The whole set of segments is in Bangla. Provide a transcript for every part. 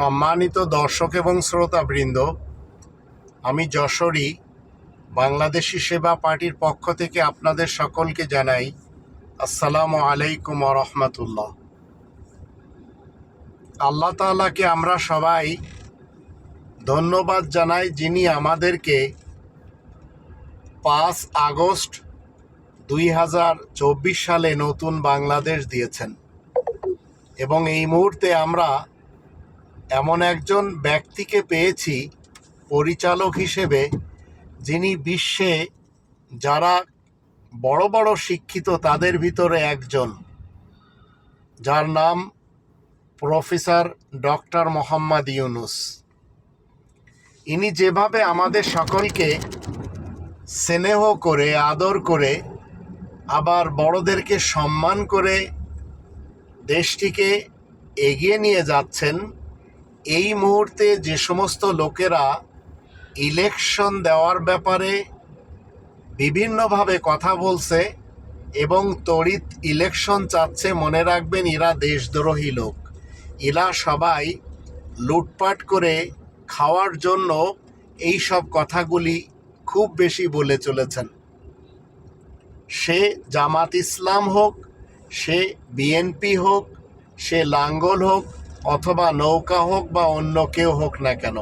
সম্মানিত দর্শক এবং শ্রোতাবৃন্দ, আমি যশোরী, বাংলাদেশি সেবা পার্টির পক্ষ থেকে আপনাদের সকলকে জানাই আসসালামু আলাইকুম রহমতুল্লাহ। আল্লাহ তাআলাকে আমরা সবাই ধন্যবাদ জানাই যিনি আমাদেরকে পাঁচ আগস্ট দুই হাজার চব্বিশ সালে নতুন বাংলাদেশ দিয়েছেন। এবং এই মুহূর্তে আমরা এমন একজন ব্যক্তিকে পেয়েছি পরিচালক হিসেবে যিনি বিশ্বে যারা বড় বড় শিক্ষিত তাদের ভিতরে একজন, যার নাম প্রফেসর ডক্টর মোহাম্মদ ইউনুস। ইনি যেভাবে আমাদের সকলকে স্নেহ করে, আদর করে, আবার বড়দেরকে সম্মান করে দেশটিকে এগিয়ে নিয়ে যাচ্ছেন এই মুহূর্তে যে সমস্ত লোকেরা ইলেকশন দেওয়ার ব্যাপারে বিভিন্নভাবে কথা বলছে এবং তড়িৎ ইলেকশন চাচ্ছে, মনে রাখবেন এরা দেশদ্রোহী লোক। এরা সবাই লুটপাট করে খাওয়ার জন্য এই সব কথাগুলি খুব বেশি বলে চলেছেন। সে জামাত ইসলাম হোক, সে বিএনপি হোক, সে লাঙ্গল হোক অথবা নৌকা হোক বা অন্য কেউ হোক না কেন,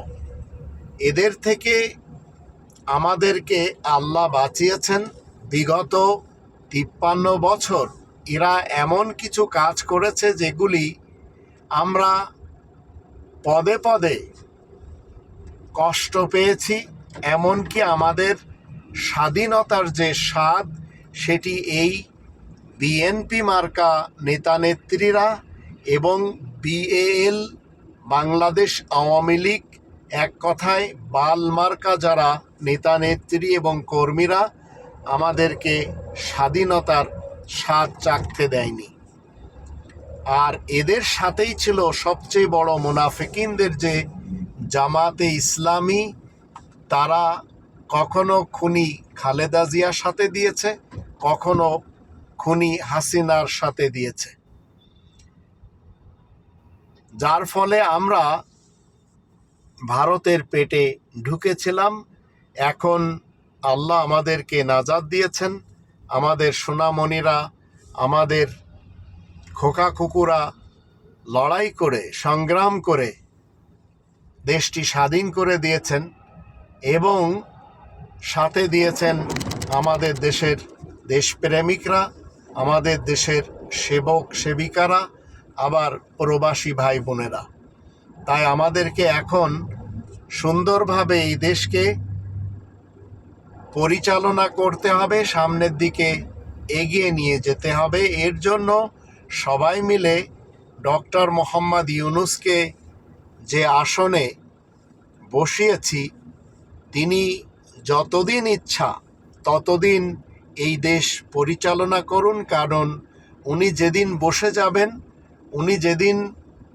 এদের থেকে আমাদেরকে আল্লাহ বাঁচিয়েছেন। বিগত তিপ্পান্ন বছর এরা এমন কিছু কাজ করেছে যেগুলি আমরা পদে পদে কষ্ট পেয়েছি, এমনকি আমাদের স্বাধীনতার যে স্বাদ, সেটি এই বিএনপি মার্কা নেতা নেত্রীরা এবং বিএএল, বাংলাদেশ আওয়ামী লীগ, এক কথায় বাল মার্কা যারা নেতা নেত্রী এবং কর্মীরা, আমাদেরকে স্বাধীনতার স্বাদ চাকতে দেয়নি। আর এদের সাথেই ছিল সবচেয়ে বড় মুনাফিকিনদের যে জামাতে ইসলামী, তারা কখনো খুনি খালেদা জিয়ার সাথে দিয়েছে, কখনো খুনি হাসিনার সাথে দিয়েছে। যার ফলে আমরা ভারতের পেটে ঢুকেছিলাম। এখন আল্লাহ আমাদেরকে নাজাদ দিয়েছেন। আমাদের সোনামণিরা, আমাদের খোকা কুকুরা লড়াই করে, সংগ্রাম করে দেশটি স্বাধীন করে দিয়েছেন এবং সাথে দিয়েছেন আমাদের দেশের দেশপ্রেমিকরা, আমাদের দেশের সেবক সেবিকারা আবার প্রবাসী ভাই বোনেরা তাই আমাদেরকে এখন সুন্দরভাবে এই দেশকে পরিচালনা করতে হবে, সামনের দিকে এগিয়ে নিয়ে যেতে হবে। এর জন্য সবাই মিলে ডক্টর মোহাম্মদ ইউনুসকে যে আসনে বসিয়েছি, তিনি যতদিন ইচ্ছা ততদিন এই দেশ পরিচালনা করুন, কারণ উনি যেদিন বসে যাবেন উনি যেদিন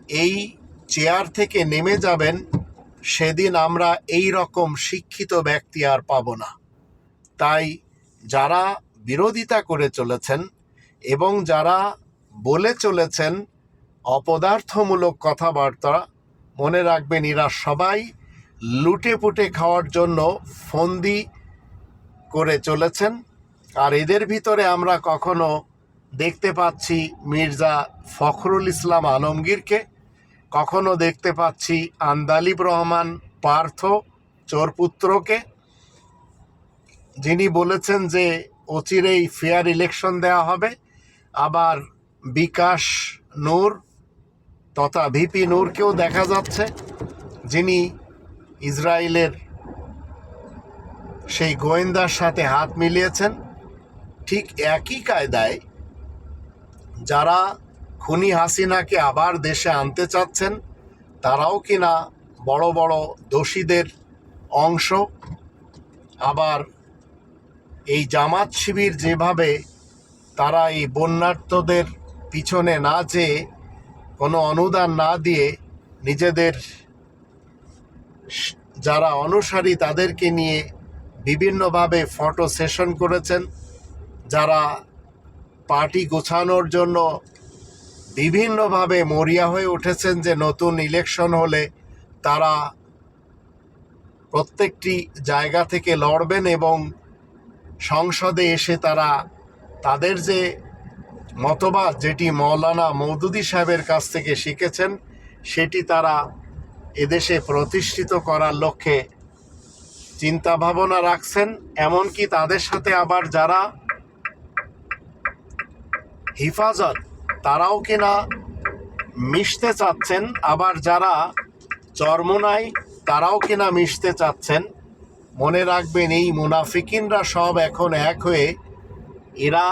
এই চেয়ার থেকে নেমে যাবেন, সেদিন আমরা এই রকম শিক্ষিত ব্যক্তি আর পাব না। তাই যারা বিরোধিতা করে চলেছেন এবং যারা বলে চলেছেন অপদার্থমূলক কথাবার্তা, মনে রাখবেন এরা সবাই লুটে পুটে খাওয়ার জন্য ফন্দি করে চলেছেন। আর এদের ভিতরে আমরা কখনো দেখতে পাচ্ছি মির্জা ফখরুল ইসলাম আলমগীরকে। কখনো দেখতে পাচ্ছি আন্দালিব রহমান পার্থ চোরপুত্রকে। যিনি বলেছেন যে অচিরেই ফেয়ার ইলেকশন দেওয়া হবে। আবার বিকাশ নূর তথা ভিপি নূরকেও দেখা যাচ্ছে। যিনি ইসরায়েলের সেই গোয়েন্দার সাথে হাত মিলিয়েছেন। ঠিক একই কায়দায় যারা খুনি হাসিনাকে আবার দেশে আনতে চাচ্ছেন, তারাও কিনা বড় বড় দোষীদের অংশ? আবার এই জামাত শিবির যেভাবে তারা এই বন্যার্থদের পিছনে না যেয়ে কোনো অনুদান না দিয়ে নিজেদের যারা অনুসারী তাদেরকে নিয়ে বিভিন্নভাবে ফটো সেশন করেছেন, যারা পার্টি গোছানোর জন্য বিভিন্নভাবে মরিয়া হয়ে উঠেছেন যে নতুন ইলেকশন হলে তারা প্রত্যেকটি জায়গা থেকে লড়বেন এবং সংসদে এসে তারা তাদের যে মতবাদ যেটি মৌলানা মৌদুদি সাহেবের কাছ থেকে শিখেছেন, সেটি তারা এদেশে প্রতিষ্ঠিত করার লক্ষ্যে চিন্তা ভাবনা রাখছেন। এমনকি তাদের সাথে আবার যারা হিফাজত, তারাও কিনা মিশতে চাচ্ছেন, আবার যারা চরমোনাই তারাও কিনা মিশতে চাচ্ছেন। মনে রাখবেন, এই মুনাফিকিনরা সব এখন এক হয়ে এরা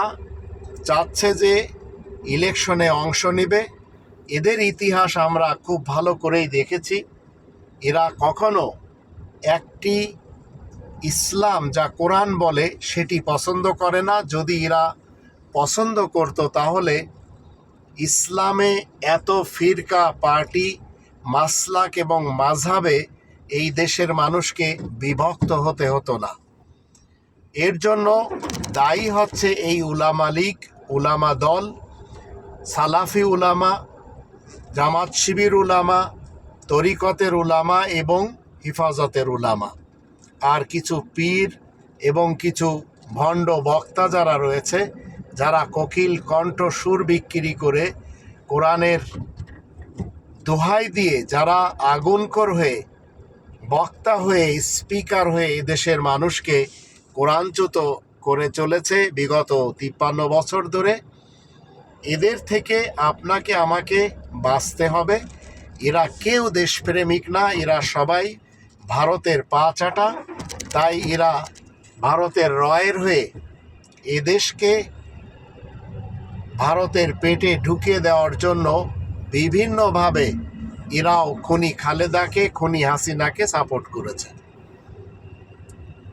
চাচ্ছে যে ইলেকশনে অংশ নেবে। এদের ইতিহাস আমরা খুব ভালো করেই দেখেছি। এরা কখনো একটি ইসলাম যা কোরআন বলে সেটি পছন্দ করে না। যদি এরা পছন্দ করত, তাহলে ইসলামে এত ফিরকা, পার্টি, মাসলাক এবং মাঝহাবে এই দেশের মানুষকে বিভক্ত হতে হতো না। এর জন্য দায়ী হচ্ছে এই উলামা লীগ, উলামা দল, সালাফি উলামা, জামাত শিবির উলামা, তরিকতের উলামা এবং হিফাজতের উলামা। আর কিছু পীর এবং কিছু ভণ্ড বক্তা যারা রয়েছে যারা কোকিল কণ্ঠ সুর বিক্রি করে কোরআনের দোহাই দিয়ে যারা আগুনকর হয়ে, বক্তা হয়ে, স্পিকার হয়ে এদেশের মানুষকে কোরআনচ্যুত করে চলেছে বিগত তিপ্পান্ন বছর ধরে, এদের থেকে আপনাকে আমাকে বাঁচতে হবে। এরা কেউ দেশপ্রেমিক না, এরা সবাই ভারতের পা চাটা। তাই এরা ভারতের রয়ের হয়ে এদেশকে ভারতের পেটে ঢুকিয়ে দেওয়ার জন্য বিভিন্নভাবে এরাও খুনি খালেদাকে, খনি হাসিনাকে সাপোর্ট করেছে।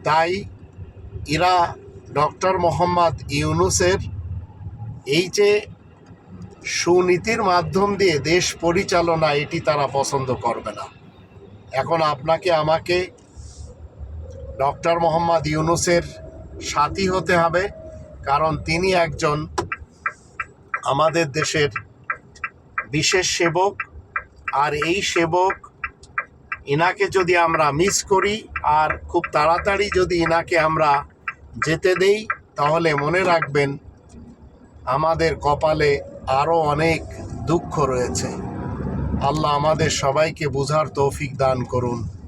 তাই এরা ডক্টর মোহাম্মদ ইউনুসের এই যে সুনীতির মাধ্যম দিয়ে দেশ পরিচালনা, এটি তারা পছন্দ করবে না। এখন আপনাকে আমাকে ডক্টর মোহাম্মদ ইউনুসের সাথী হতে হবে, কারণ তিনি একজন আমাদের দেশের বিশেষ সেবক, আর এই সেবক ইনাকে যদি আমরা মিস করি, আর খুব তাড়াতাড়ি যদি ইনাকে আমরা যেতে দেই, তাহলে মনে রাখবেন আমাদের কপালে আরও অনেক দুঃখ রয়েছে। আল্লাহ আমাদের সবাইকে বুঝার তৌফিক দান করুন।